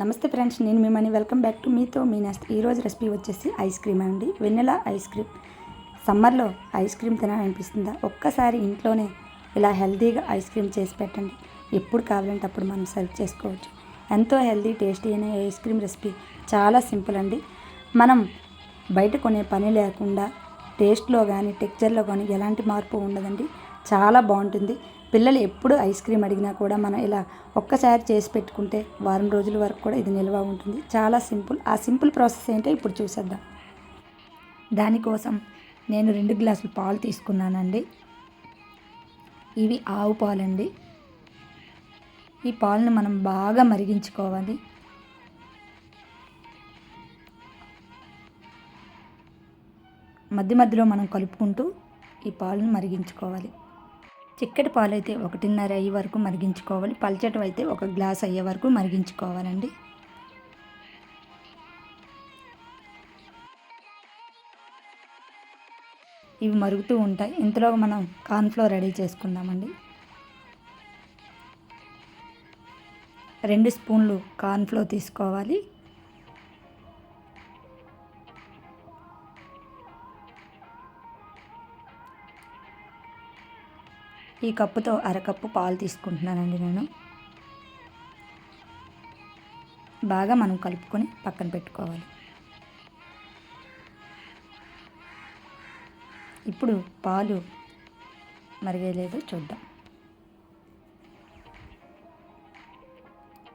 నమస్తే ఫ్రెండ్స్ నేను మిమ్మల్ని వెల్కమ్ బ్యాక్ టు మీతో మీ నెక్స్ట్ ఈరోజు రెసిపీ వచ్చేసి ఐస్ క్రీమ్ అండి. Vanilla ice cream. సమ్మర్లో ఐస్ క్రీమ్ తినాలనిపిస్తుందా? ఒక్కసారి ఇంట్లోనే ఇలా హెల్తీగా ఐస్ క్రీమ్ చేసి పెట్టండి. ఎప్పుడు కావాలంటే అప్పుడు మనం సర్వ్ చేసుకోవచ్చు. ఎంతో హెల్తీ టేస్టీ అయిన ఐస్ క్రీమ్ రెసిపీ చాలా సింపుల్ అండి. మనం బయట కొనే పని లేకుండా టేస్ట్లో కానీ టెక్చర్లో కానీ ఎలాంటి మార్పు ఉండదండి. చాలా బాగుంటుంది. పిల్లలు ఎప్పుడు ఐస్ క్రీమ్ అడిగినా కూడా మనం ఇలా ఒక్కసారి చేసి పెట్టుకుంటే వారం రోజుల వరకు కూడా ఇది నిల్వ ఉంటుంది. చాలా సింపుల్. ఆ సింపుల్ ప్రాసెస్ ఏంటో ఇప్పుడు చూసేద్దాం. దానికోసం నేను రెండు గ్లాసులు పాలు తీసుకున్నానండి. ఇవి ఆవు పాలండి. ఈ పాలను మనం బాగా మరిగించుకోవాలి. మధ్య మధ్యలో మనం కలుపుకుంటూ ఈ పాలను మరిగించుకోవాలి. చిక్కటి పాలు అయితే ఒకటిన్నర అయ్యే వరకు మరిగించుకోవాలి. పల్చటం అయితే ఒక గ్లాస్ అయ్యే వరకు మరిగించుకోవాలండి. ఇవి మరుగుతూ ఉంటాయి. ఇంతలో మనం కార్న్ఫ్లోర్ రెడీ చేసుకుందామండి. రెండు స్పూన్లు కార్న్ఫ్లోర్ తీసుకోవాలి. ఈ కప్పుతో అరకప్పు పాలు తీసుకుంటున్నానండి నేను. బాగా మనం కలుపుకొని పక్కన పెట్టుకోవాలి. ఇప్పుడు పాలు మరిగేలేదో చూద్దాం.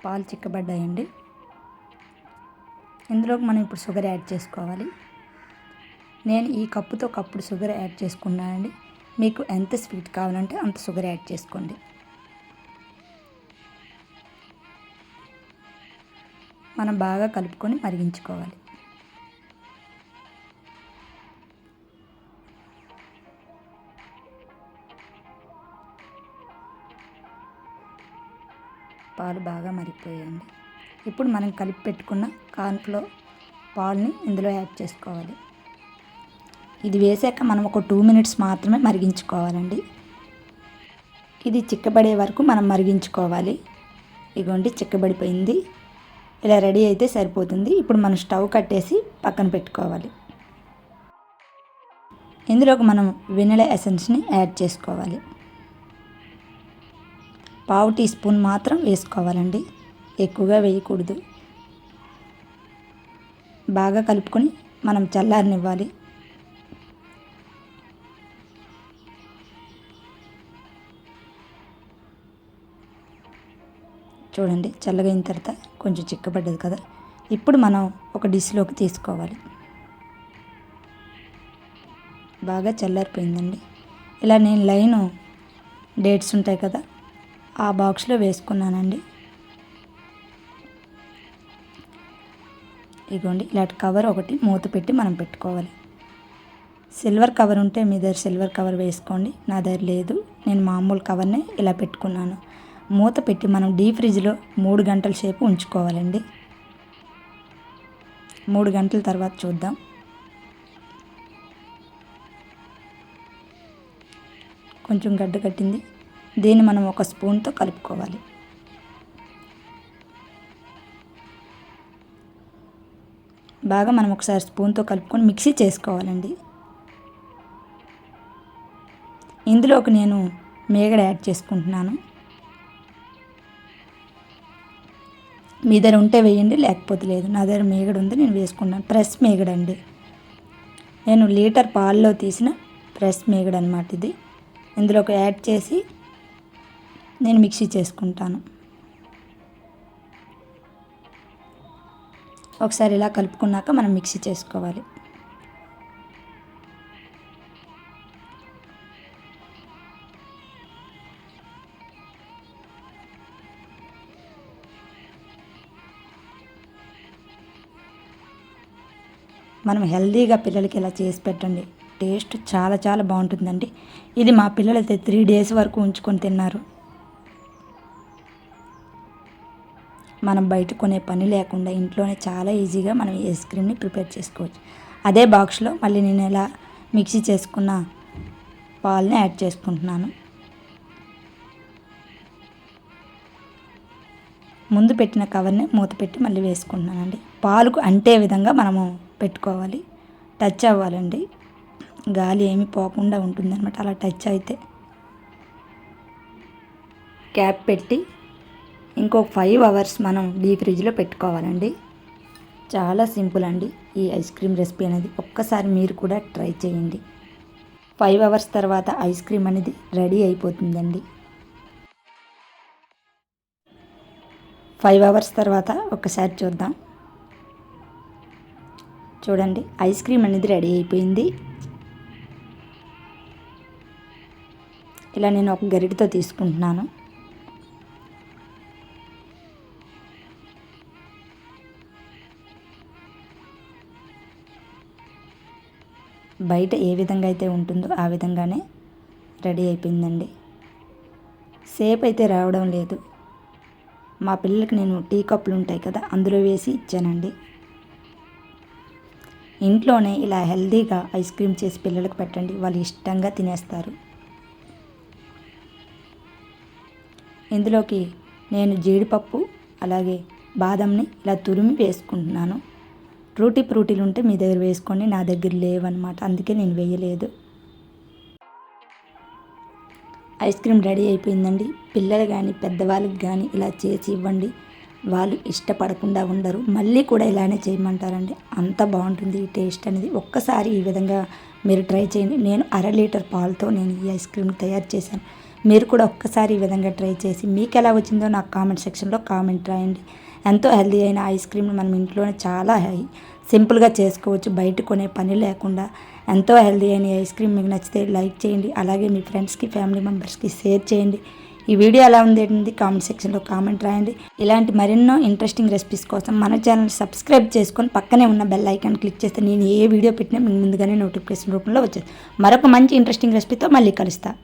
పాలు చిక్కబడ్డాయండి. ఇందులోకి మనం ఇప్పుడు షుగర్ యాడ్ చేసుకోవాలి. నేను ఈ కప్పుతో కప్పుడు షుగర్ యాడ్ చేసుకున్నానండి. మీకు ఎంత స్వీట్ కావాలంటే అంత షుగర్ యాడ్ చేసుకోండి. మనం బాగా కలుపుకొని మరిగించుకోవాలి. పాలు బాగా మరిగిపోయాయండి. ఇప్పుడు మనం కలిపి పెట్టుకున్న కార్న్ఫ్లో పాలుని ఇందులో యాడ్ చేసుకోవాలి. ఇది వేసాక మనం ఒక టూ మినిట్స్ మాత్రమే మరిగించుకోవాలండి. ఇది చిక్కబడే వరకు మనం మరిగించుకోవాలి. ఇగోండి చిక్కబడిపోయింది. ఇలా రెడీ అయితే సరిపోతుంది. ఇప్పుడు మనం స్టవ్ కట్టేసి పక్కన పెట్టుకోవాలి. ఇందులోకి మనం వెనిలా ఎసెన్స్ని యాడ్ చేసుకోవాలి. పావు టీ స్పూన్ మాత్రం వేసుకోవాలండి. ఎక్కువగా వేయకూడదు. బాగా కలుపుకొని మనం చల్లారనివ్వాలి. చూడండి చల్లగా అయిన తర్వాత కొంచెం చిక్కబడ్డది కదా. ఇప్పుడు మనం ఒక డిష్లోకి తీసుకోవాలి. బాగా చల్లారిపోయిందండి. ఇలా నేను లైను డేట్స్ ఉంటాయి కదా ఆ బాక్స్లో వేసుకున్నానండి. ఇగోండి ఇలాంటి కవర్ ఒకటి మూత పెట్టి మనం పెట్టుకోవాలి. సిల్వర్ కవర్ ఉంటే మీ దగ్గర సిల్వర్ కవర్ వేసుకోండి. నా దగ్గర లేదు నేను మామూలు కవర్నే ఇలా పెట్టుకున్నాను. మూత పెట్టి మనం డీ ఫ్రిడ్జ్లో మూడు గంటల సేపు ఉంచుకోవాలండి. మూడు గంటల తర్వాత చూద్దాం. కొంచెం గడ్డ కట్టింది. దీన్ని మనం ఒక స్పూన్తో కలుపుకోవాలి. బాగా మనం ఒకసారి స్పూన్తో కలుపుకొని మిక్సీ చేసుకోవాలండి. ఇందులోకి నేను మేగడ యాడ్ చేసుకుంటున్నాను. మీ దగ్గర ఉంటే వేయండి లేకపోతే లేదు. నా దగ్గర మేగడ ఉంది నేను వేసుకున్నాను. ప్రెస్ మేగడ అండి. నేను లీటర్ పాల్లో తీసిన ప్రెస్ మేగడ అనమాట ఇది. ఇందులో ఒక యాడ్ చేసి నేను మిక్సీ చేసుకుంటాను. ఒకసారి ఇలా కలుపుకున్నాక మనం మిక్సీ చేసుకోవాలి. మనం హెల్తీగా పిల్లలకి ఇలా చేసి పెట్టండి. టేస్ట్ చాలా చాలా బాగుంటుందండి. ఇది మా పిల్లలు అయితే త్రీ డేస్ వరకు ఉంచుకొని తిన్నారు. మనం బయట కొనే పని లేకుండా ఇంట్లోనే చాలా ఈజీగా మనం ఈ ఐస్ క్రీమ్ని ప్రిపేర్ చేసుకోవచ్చు. అదే బాక్స్లో మళ్ళీ నేను ఇలా మిక్సీ చేసుకున్న పాలని యాడ్ చేసుకుంటున్నాను. ముందు పెట్టిన కవర్ని మూత పెట్టి మళ్ళీ వేసుకుంటున్నానండి. పాలుకు అంటే విధంగా మనము పెట్టుకోవాలి. టచ్ అవ్వాలండి. గాలి ఏమి పోకుండా ఉంటుందన్నమాట. అలా టచ్ అయితే. క్యాప్ పెట్టి ఇంకో ఫైవ్ అవర్స్ మనం డీ ఫ్రిడ్జ్లో పెట్టుకోవాలండి. చాలా సింపుల్ అండి ఈ ఐస్ క్రీమ్ రెసిపీ అనేది. ఒక్కసారి మీరు కూడా ట్రై చేయండి. ఫైవ్ అవర్స్ తర్వాత ఐస్ క్రీమ్ అనేది రెడీ అయిపోతుందండి. ఫైవ్ అవర్స్ తర్వాత ఒకసారి చూద్దాం. చూడండి ఐస్ క్రీమ్ అనేది రెడీ అయిపోయింది. ఇలా నేను ఒక గరిటతో తీసుకుంటున్నాను. బయట ఏ విధంగా అయితే ఉంటుందో ఆ విధంగానే రెడీ అయిపోయిందండి. సేప్ అయితే రావడం లేదు. మా పిల్లలకి నేను టీ కప్పులు ఉంటాయి కదా అందులో వేసి ఇచ్చానండి. ఇంట్లోనే ఇలా హెల్తీగా ఐస్ క్రీమ్ చేసి పిల్లలకు పెట్టండి. వాళ్ళు ఇష్టంగా తినేస్తారు. ఇందులోకి నేను జీడిపప్పు అలాగే బాదంని ఇలా తురిమి వేసుకుంటున్నాను. రూటీ ఫ్రూటీలు ఉంటే మీ దగ్గర వేసుకోండి. నా దగ్గర లేవన్నమాట. అందుకే నేను వేయలేదు. ఐస్ క్రీమ్ రెడీ అయిపోయిందండి. పిల్లలు కానీ పెద్దవాళ్ళకి కానీ ఇలా చేసి ఇవ్వండి. వాళ్ళు ఇష్టపడకుండా ఉండరు. మళ్ళీ కూడా ఇలానే చేయమంటారండి. అంత బాగుంటుంది ఈ టేస్ట్ అనేది. ఒక్కసారి ఈ విధంగా మీరు ట్రై చేయండి. నేను అర లీటర్ పాలతో నేను ఈ ఐస్ క్రీమ్ తయారు చేశాను. మీరు కూడా ఒక్కసారి ఈ విధంగా ట్రై చేసి మీకు ఎలా వచ్చిందో నాకు కామెంట్ సెక్షన్లో కామెంట్ రాయండి. ఎంతో హెల్దీ అయిన ఐస్ క్రీమ్ మనం ఇంట్లోనే చాలా సింపుల్గా చేసుకోవచ్చు. బయట కొనే పని లేకుండా ఎంతో హెల్దీ అయిన ఐస్ క్రీమ్ మీకు నచ్చితే లైక్ చేయండి. అలాగే మీ ఫ్రెండ్స్కి ఫ్యామిలీ మెంబర్స్కి షేర్ చేయండి. ఈ వీడియో ఎలా ఉంది ఏంటి? కామెంట్ సెక్షన్లో కామెంట్ రాయండి. ఇలాంటి మరెన్నో ఇంట్రెస్టింగ్ రెసిపీస్ కోసం మన ఛానల్ సబ్స్క్రైబ్ చేసుకొని పక్కనే ఉన్న బెల్ ఐకాన్ క్లిక్ చేస్తే నేను ఏ వీడియో పెట్టినా మీకు ముందుగానే నోటిఫికేషన్ రూపంలో వచ్చేది. మరొక మంచి ఇంట్రెస్టింగ్ రెసిపీతో మళ్ళీ కలుస్తాను